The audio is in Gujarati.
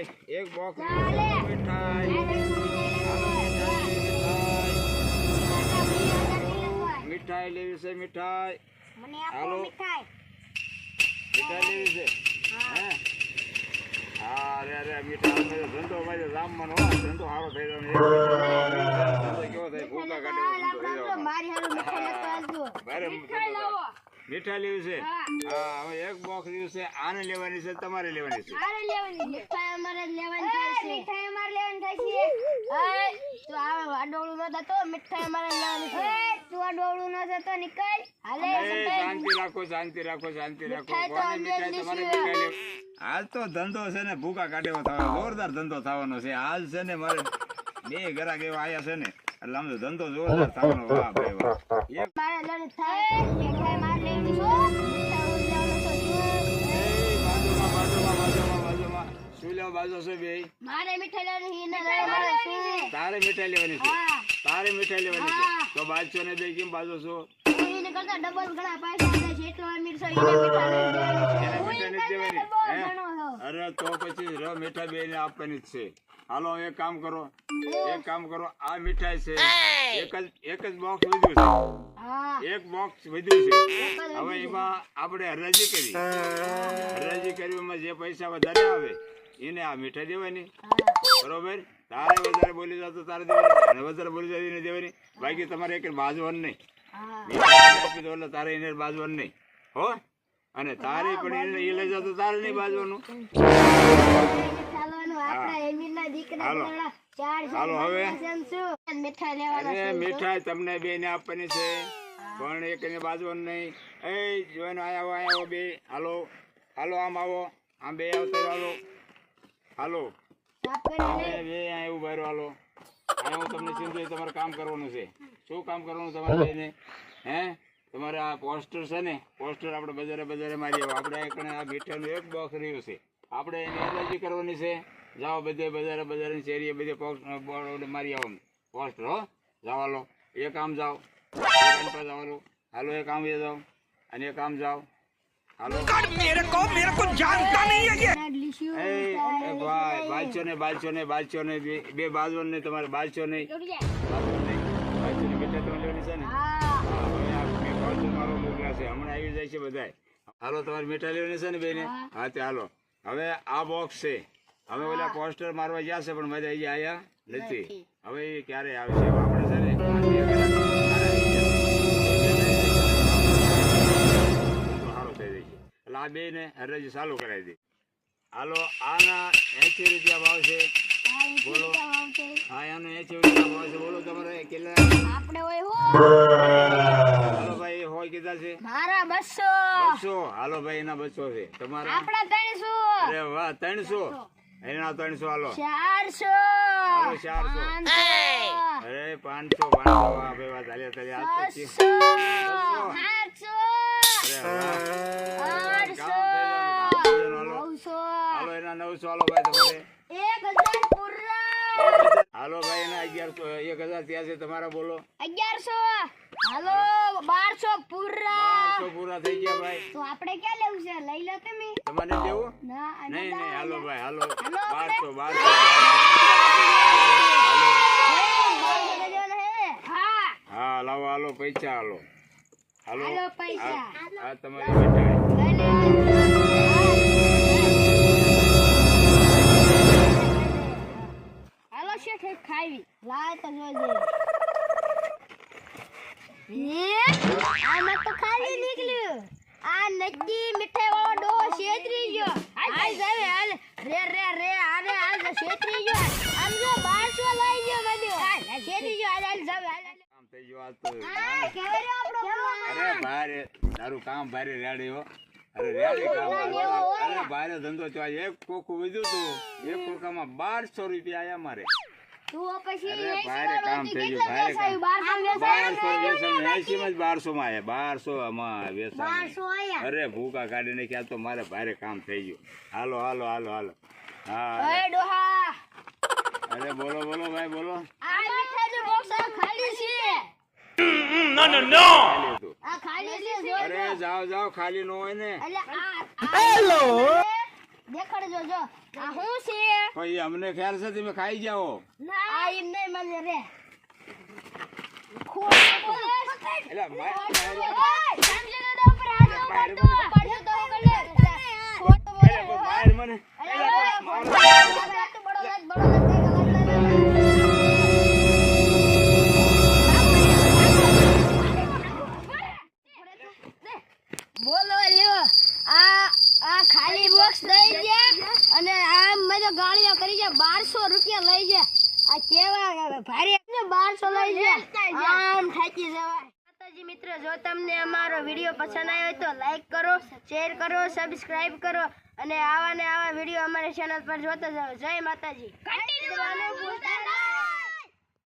મીઠાઈ એક બોક્સ. મીઠાઈ. મીઠાઈ લેવી છે મીઠાઈ. મને હાલો. આપો મીઠાઈ લેવી છે? હે. હા? અરે અરે મીઠાઈ ધંધો મારે હો ધંધો સારો થઈ ધંધો કેવો થાય? ભૂકા કાઢે મારી હારું મીઠાઈ લેતો આવજો ભારે મીઠાઈ લાવો. મીઠાઈ લેવું છે? હા. હા હવે એક બોક્સ લેવું છે આને લેવાની છે તમારે લેવાની છે. મારે લેવાની મીઠાઈ અમારે લેવાની થાય છે. મીઠાઈ અમારે લેવાની થાય છે. એ તું આ વાડોળું ન થતો મીઠાઈ અમારે લેવાની છે. તું વાડોળું ન થતો નીકળ. હાલે શાંતિ રાખો શાંતિ રાખો શાંતિ રાખો. મીઠાઈ તો અમે મીઠાઈ તમારે મીઠાઈ લેવી? હાલ તો ધંધો છે ને ભૂકા કાઢેવો થવાનો જોરદાર ધંધો થવાનો છે. હાલ છે ને મારે બે ગ્રાહક એવા આયા છે ને એટલે આમ ધંધો જોરદાર થવાનો વાહ ભાઈ વાહ. એક મારે લેવાની થાય. મારે મીઠાઈ લેવાનો તારે મીઠાઈ લેવાની છે. હા. તારે મીઠાઈ લેવાની છે. તો બાજુ ને બે કેમ બાજુ છો? કરતા ડબલ ઘણા પૈસા આપે છે. એટલો અમીર છો. એને મીઠાઈ દેવાની. અરે તો પછી ર મીઠાઈ બેને આપવાની જ છે. હાલો એક કામ કરો. એક કામ કરો. આ મીઠાઈ છે. એક જ એક જ બોક્સ લીધું છે. એક બોક્સ વધ્યું છે. હવે એમાં આપણે હરાજી કરી. હરાજી કરી એમાં જે પૈસા વધારે આવે એને આ મીઠા દેવાની. બરોબર? તારે વધારે બોલી જાવ તો તારે દેવાની. અને વધારે બોલી જાય એને દેવાની. બાકી તમારે એક બાજવાનું નહીં. તારે એને બાજવાનું નહીં. હો? અને તારે પણ એને એ લઈ જાવ તો તારે નહીં બાજવાનું. હાલો. ચાર હાલો હવે. મીઠાઈ તમને બે ને આપવાની છે. પણ એક ને બાજવાનું નહીં. એ જોઈને આયા આવો આવો બે. હાલો. હાલો આમ આવો. આમ બે આવતો હાલો. હાલો લે. બે અહીંયા ઊભા રહ્યો. હાલો. અહીંયા હું તમને તમારે કામ કરવાનું છે. શું કામ કરવાનું તમારે હે? તમારે આ પોસ્ટર છે ને પોસ્ટર આપણે બજારે બજારે મારી આવો આપણે એક આ મીઠાઈનું એક બોક્સ રહ્યું છે. આપણે એની એલર્જી કરવાની છે. જાઓ બધે બજારે બજારે શેરીએ બધે મારી આવો. પોસ્ટર હો. જાઓ હાલો. એ કામ જાઓ. પર જાઓ હાલો એ જાઓ અને એક આમ જાઓ હાલો. લાડલી શું? એ એ ભાઈ બાજ્યો ને બાજ્યો ને બાજ્યો ને બે બાજુ ને તમારે બાજ્યો નહીં. નહીં બાજુની મીઠાઈ તમે લેવાની છે ને? હા હા, મારો મોકલ્યા છે. હમણાં આવી જાય છે બધાય. હાલો તમારે મીઠા લેવાની છે ને બેને? હા. તે હાલો. હવે આ બોક્સ છે. હવે ઓલા પોસ્ટર મારવા ગયા છે પણ મજા આવી આયા નથી. હવે એ ક્યારે આવે આપણે છે ને ને હરાજી ચાલુ કરાવી દે. હાલો આના એસી રૂપિયા ભાવ છે. બોલો. હા એનો એસી રૂપિયા ભાવ છે. બોલો તમારે કેટલા? આપણે હોય હો. હાલો ભાઈ હોય કીધા છે? મારા બસો. બસો? હાલો ભાઈ એના બસો છે. તમારા? આપણા ત્રણસો. અરે વાહ ત્રણસો? એના ત્રણસો હાલો. ચારસો. હાલો ચારસો. પાંચસો. અરે પાંચસો પાંચસો. આજ પછી સાતસો અરે વાહ આઠસો કામ થઈ જવાનું, કામ થઈ જવાનું, હાલો. નવસો એના નવસો હાલો ભાઈ તમારે. હાલો ભાઈ એના અગિયારસો એક હજાર ત્યાં છે તમારા બોલો. અગિયારસો. હાલો બારસો પૂરા. બારસો પૂરા થઈ ગયા ભાઈ. તો આપણે ક્યાં લેવું છે? લઈ લો તમે. તમારે લેવું? ના નહીં નહીં હાલો ભાઈ હાલો. બારસો બારસો. હા લાવો હાલો પૈસા હાલો. હાલો. પૈસા. આ- તમારી નીકળ્યું. આ નક્કી મીઠાઈ વાળો ડોહો શેતરી ગયો. હાલ જાવે હાલ રે રે રે આને હાલ શેતરી ગયો. આમ જો બારસો લઈ ગયો બધું. શેતરી ગયો. હાલ હાલ જાવે હાલ હાલ. કામ થઈ ગયું આજ તો. આ આપણો અરે ભારે તારું કામ ભારે રેડી અરે રેડી કામ અરે ભારે ધંધો તો એક કોકું વધ્યું તું. એક કોકામાં બારસો રૂપિયા આયા મારે. અરે ભૂકા ભારે કામ થઈ ગયું, ભારે વેચાયું? 1200 વેચાયું બારસો ને? ક્યાં માં જ બારસો માં બારસો માં વેસન 1200 આયા. અરે ભૂકા કાઢી નાખ્યા તો મારે ભારે કામ થઈ ગયું. હાલો હાલો હાલો હાલો. હા અરે બોલો બોલો ભાઈ બોલો. અરે જાઓ જાઓ ખાલી નો હોય ને. હેલો દેખાડજો જો આ હું છે? કોઈ અમને ખ્યાલ છે તમે ખાઈ જાઓ. આ એમ નહીં મને રે. ખોટું એટલે માર મને આ ખાલી બોક્સ લઈ ગયા અને આ મને ગાળિયા કરી છે બારસો રૂપિયા લઈ છે આ કેવા ભારે બારસો લઈ છે આમ થાકી જવાય. માતાજી મિત્રો જો તમને અમારો વીડિયો પસંદ આવ્યો તો લાઈક કરો શેર કરો સબસ્ક્રાઇબ કરો. અને આવા ને આવા વીડિયો અમારી ચેનલ પર જોતા જાઓ. જય માતાજી.